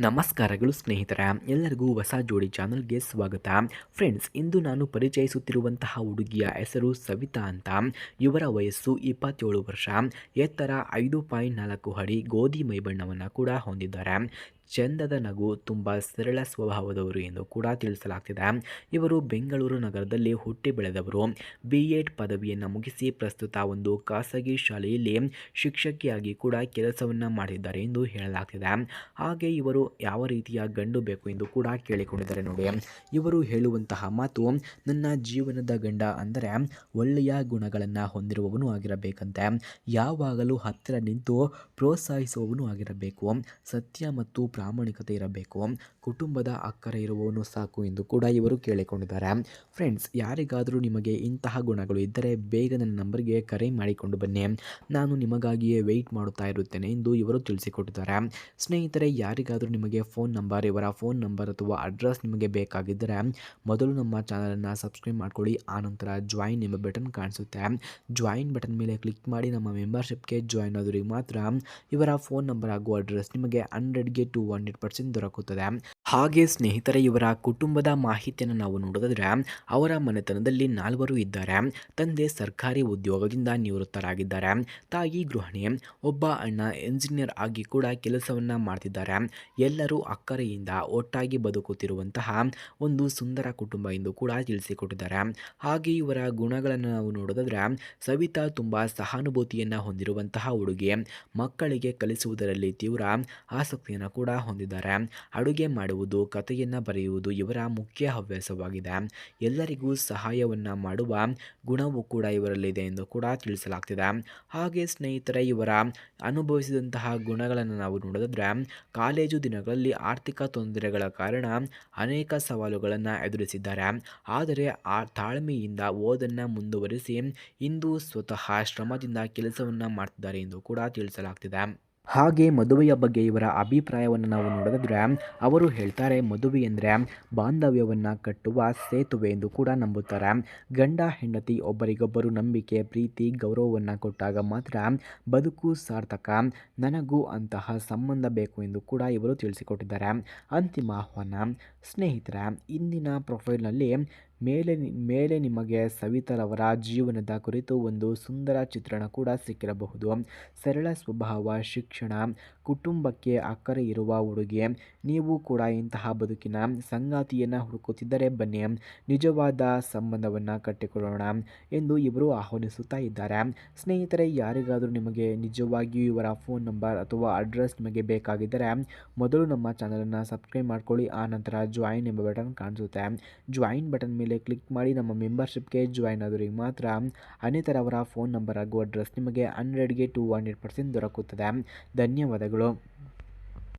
ನಮಸ್ಕಾರಗಳು ಸ್ನೇಹಿತರ, ಎಲ್ಲರಿಗೂ ಹೊಸ ಜೋಡಿ ಚಾನಲ್ಗೆ ಸ್ವಾಗತ. ಫ್ರೆಂಡ್ಸ್, ಇಂದು ನಾನು ಪರಿಚಯಿಸುತ್ತಿರುವಂತಹ ಹುಡುಗಿಯ ಹೆಸರು ಸವಿತಾ ಅಂತ. ಇವರ ವಯಸ್ಸು ಇಪ್ಪತ್ತೇಳು ವರ್ಷ. ಎತ್ತರ ಐದು ಪಾಯಿಂಟ್ ನಾಲ್ಕು ಅಡಿ ಗೋಧಿ ಮೈಬಣ್ಣವನ್ನು ಕೂಡ ಹೊಂದಿದ್ದಾರೆ. ಚಂದದ ನಗು, ತುಂಬ ಸರಳ ಸ್ವಭಾವದವರು ಎಂದು ಕೂಡ ತಿಳಿಸಲಾಗ್ತಿದೆ. ಇವರು ಬೆಂಗಳೂರು ನಗರದಲ್ಲಿ ಹುಟ್ಟಿ ಬೆಳೆದವರು. ಬಿ ಎಡ್ ಪದವಿಯನ್ನು ಮುಗಿಸಿ ಪ್ರಸ್ತುತ ಒಂದು ಖಾಸಗಿ ಶಾಲೆಯಲ್ಲಿ ಶಿಕ್ಷಕಿಯಾಗಿ ಕೂಡ ಕೆಲಸವನ್ನು ಮಾಡಿದ್ದಾರೆ ಎಂದು ಹೇಳಲಾಗ್ತಿದೆ. ಹಾಗೆ ಇವರು ಯಾವ ರೀತಿಯ ಗಂಡು ಬೇಕು ಎಂದು ಕೂಡ ಕೇಳಿಕೊಂಡಿದ್ದಾರೆ ನೋಡಿ. ಇವರು ಹೇಳುವಂತಹ ಮಾತು, ನನ್ನ ಜೀವನದ ಗಂಡ ಅಂದರೆ ಒಳ್ಳೆಯ ಗುಣಗಳನ್ನು ಹೊಂದಿರುವವನು ಆಗಿರಬೇಕಂತೆ. ಯಾವಾಗಲೂ ಹತ್ತಿರ ನಿಂತು ಪ್ರೋತ್ಸಾಹಿಸುವವನು ಆಗಿರಬೇಕು. ಸತ್ಯ ಮತ್ತು ಪ್ರಾಮಾಣಿಕತೆ ಇರಬೇಕು. ಕುಟುಂಬದ ಅಕ್ಕರೆ ಇರುವವನು ಸಾಕು ಎಂದು ಕೂಡ ಇವರು ಕೇಳಿಕೊಂಡಿದ್ದಾರೆ. ಫ್ರೆಂಡ್ಸ್ ಯಾರಿಗಾದರೂ ನಿಮಗೆ ಇಂತಹ ಗುಣಗಳು ಇದ್ದರೆ ಬೇಗ ನನ್ನ ನಂಬರ್ಗೆ ಕರೆ ಮಾಡಿಕೊಂಡು ಬನ್ನಿ. ನಾನು ನಿಮಗಾಗಿಯೇ ವೆಯ್ಟ್ ಮಾಡುತ್ತಾ ಇರುತ್ತೇನೆ ಎಂದು ಇವರು ತಿಳಿಸಿಕೊಟ್ಟಿದ್ದಾರೆ. ಸ್ನೇಹಿತರೆ, ಯಾರಿಗಾದರೂ ನಿಮಗೆ ಫೋನ್ ನಂಬರ್ ಇವರ ಫೋನ್ ನಂಬರ್ ಅಥವಾ ಅಡ್ರೆಸ್ ನಿಮಗೆ ಬೇಕಾಗಿದ್ದರೆ ಮೊದಲು ನಮ್ಮ ಚಾನಲನ್ನು ಸಬ್ಸ್ಕ್ರೈಬ್ ಮಾಡ್ಕೊಳ್ಳಿ. ಆನಂತರ ಜಾಯಿನ್ ಎಂಬ ಬಟನ್ ಕಾಣಿಸುತ್ತೆ. ಜಾಯಿನ್ ಬಟನ್ ಮೇಲೆ ಕ್ಲಿಕ್ ಮಾಡಿ ನಮ್ಮ ಮೆಂಬರ್ಶಿಪ್ಗೆ ಜಾಯಿನ್ ಆದವರಿಗೆ ಮಾತ್ರ. ಇವರ ಫೋನ್ ನಂಬರ್ ಹಾಗೂ ಅಡ್ರೆಸ್ ನಿಮಗೆ ಹಂಡ್ರೆಡ್ಗೆ ಟು ಹಂಡ್ರೆಡ್ ಪರ್ಸೆಂಟ್ ದೊರಕುತ್ತದೆ. ಹಾಗೆ ಸ್ನೇಹಿತರೆ, ಇವರ ಕುಟುಂಬದ ಮಾಹಿತಿಯನ್ನು ನಾವು ನೋಡೋದಾದರೆ ಅವರ ಮನೆತನದಲ್ಲಿ ನಾಲ್ವರು ಇದ್ದಾರೆ. ತಂದೆ ಸರ್ಕಾರಿ ಉದ್ಯೋಗದಿಂದ ನಿವೃತ್ತರಾಗಿದ್ದಾರೆ. ತಾಯಿ ಗೃಹಿಣಿ, ಒಬ್ಬ ಅಣ್ಣ ಎಂಜಿನಿಯರ್ ಆಗಿ ಕೂಡ ಕೆಲಸವನ್ನು ಮಾಡ್ತಿದ್ದಾರೆ. ಎಲ್ಲರೂ ಅಕ್ಕರೆಯಿಂದ ಒಟ್ಟಾಗಿ ಬದುಕುತ್ತಿರುವಂತಹ ಒಂದು ಸುಂದರ ಕುಟುಂಬ ಎಂದು ಕೂಡ ತಿಳಿಸಿಕೊಟ್ಟಿದ್ದಾರೆ. ಹಾಗೆ ಇವರ ಗುಣಗಳನ್ನು ನಾವು ನೋಡೋದಾದ್ರೆ ಸವಿತಾ ತುಂಬ ಸಹಾನುಭೂತಿಯನ್ನು ಹೊಂದಿರುವಂತಹ ಹುಡುಗಿ. ಮಕ್ಕಳಿಗೆ ಕಲಿಸುವುದರಲ್ಲಿ ತೀವ್ರ ಆಸಕ್ತಿಯನ್ನು ಕೂಡ ಹೊಂದಿದ್ದಾರೆ. ಅಡುಗೆ ಮಾಡುವುದು, ಕಥೆಯನ್ನು ಬರೆಯುವುದು ಇವರ ಮುಖ್ಯ ಹವ್ಯಾಸವಾಗಿದೆ. ಎಲ್ಲರಿಗೂ ಸಹಾಯವನ್ನು ಮಾಡುವ ಗುಣವೂ ಕೂಡ ಇವರಲ್ಲಿದೆ ಎಂದು ಕೂಡ ತಿಳಿಸಲಾಗ್ತಿದೆ. ಹಾಗೆ ಸ್ನೇಹಿತರೆ, ಇವರ ಅನುಭವಿಸಿದಂತಹ ಗುಣಗಳನ್ನು ನಾವು ನೋಡಿದ್ರೆ ಕಾಲೇಜು ದಿನಗಳಲ್ಲಿ ಆರ್ಥಿಕ ತೊಂದರೆಗಳ ಕಾರಣ ಅನೇಕ ಸವಾಲುಗಳನ್ನು ಎದುರಿಸಿದ್ದಾರೆ. ಆದರೆ ಆ ತಾಳ್ಮೆಯಿಂದ ಓದನ್ನು ಮುಂದುವರಿಸಿ ಇಂದು ಸ್ವತಃ ಶ್ರಮದಿಂದ ಕೆಲಸವನ್ನು ಮಾಡ್ತಿದ್ದಾರೆ ಎಂದು ಕೂಡ ತಿಳಿಸಲಾಗ್ತಿದೆ. ಹಾಗೆ ಮದುವೆಯ ಬಗ್ಗೆ ಇವರ ಅಭಿಪ್ರಾಯವನ್ನು ನಾವು ನೋಡಿದ್ರೆ, ಅವರು ಹೇಳ್ತಾರೆ, ಮದುವೆ ಎಂದರೆ ಬಾಂಧವ್ಯವನ್ನು ಕಟ್ಟುವ ಸೇತುವೆ ಎಂದು ಕೂಡ ನಂಬುತ್ತಾರೆ. ಗಂಡ, ಹೆಂಡತಿ ಒಬ್ಬರಿಗೊಬ್ಬರು ನಂಬಿಕೆ, ಪ್ರೀತಿ, ಗೌರವವನ್ನು ಕೊಟ್ಟಾಗ ಮಾತ್ರ ಬದುಕು ಸಾರ್ಥಕ. ನನಗೂ ಅಂತಹ ಸಂಬಂಧ ಬೇಕು ಎಂದು ಕೂಡ ಇವರು ತಿಳಿಸಿಕೊಟ್ಟಿದ್ದಾರೆ. ಅಂತಿಮ ಆಹ್ವಾನ, ಸ್ನೇಹಿತರ, ಇಂದಿನ ಪ್ರೊಫೈಲ್ನಲ್ಲಿ ಮೇಲೆ ಮೇಲೆ ನಿಮಗೆ ಸವಿತಾರವರ ಜೀವನದ ಕುರಿತು ಒಂದು ಸುಂದರ ಚಿತ್ರಣ ಕೂಡ ಸಿಕ್ಕಿರಬಹುದು. ಸರಳ ಸ್ವಭಾವ, ಶಿಕ್ಷಣ, ಕುಟುಂಬಕ್ಕೆ ಅಕ್ಕರೆ ಇರುವ ಹುಡುಗಿ ನೀವು ಕೂಡ ಇಂತಹ ಬದುಕಿನ ಸಂಗಾತಿಯನ್ನು ಹುಡುಕುತ್ತಿದ್ದರೆ ಬನ್ನಿ. ನಿಜವಾದ ಸಂಬಂಧವನ್ನು ಕಟ್ಟಿಕೊಳ್ಳೋಣ ಎಂದು ಇವರು ಆಹ್ವಾನಿಸುತ್ತಾ ಇದ್ದಾರೆ. ಸ್ನೇಹಿತರೆ, ಯಾರಿಗಾದರೂ ನಿಮಗೆ ನಿಜವಾಗಿಯೂ ಇವರ ಫೋನ್ ನಂಬರ್ ಅಥವಾ ಅಡ್ರೆಸ್ ನಿಮಗೆ ಬೇಕಾಗಿದ್ದರೆ ಮೊದಲು ನಮ್ಮ ಚಾನಲನ್ನು ಸಬ್ಸ್ಕ್ರೈಬ್ ಮಾಡ್ಕೊಳ್ಳಿ. ಆ ನಂತರ ಜಾಯಿನ್ ಎಂಬ ಬಟನ್ ಕಾಣಿಸುತ್ತೆ. ಜಾಯಿನ್ ಬಟನ್ ಮೇಲೆ ಕ್ಲಿಕ್ ಮಾಡಿ ನಮ್ಮ ಮೆಂಬರ್ಶಿಪ್ಗೆ ಜಾಯಿನ್ ಆದವರಿಗೆ ಮಾತ್ರ ಅನಿತರ ಅವರ ಫೋನ್ ನಂಬರ್ ಹಾಗೂ ಅಡ್ರೆಸ್ ನಿಮಗೆ ಹಂಡ್ರೆಡ್ಗೆ ಟು ಹಂಡ್ರೆಡ್ ಪರ್ಸೆಂಟ್ ದೊರಕುತ್ತದೆ. ಧನ್ಯವಾದಗಳು.